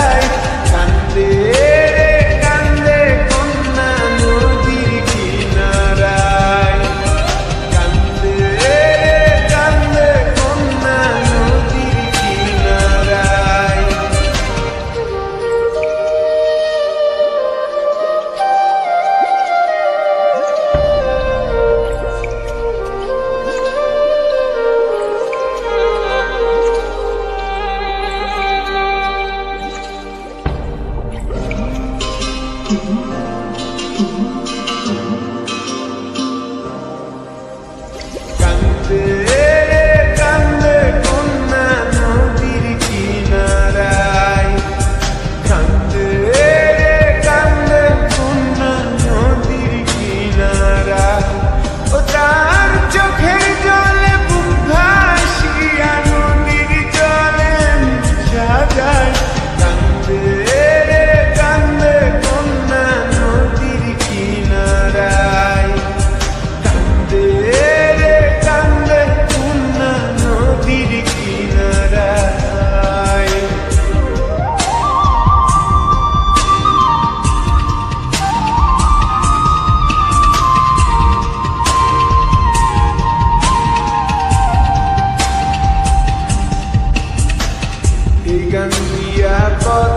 যায় কান্দে। ganti apa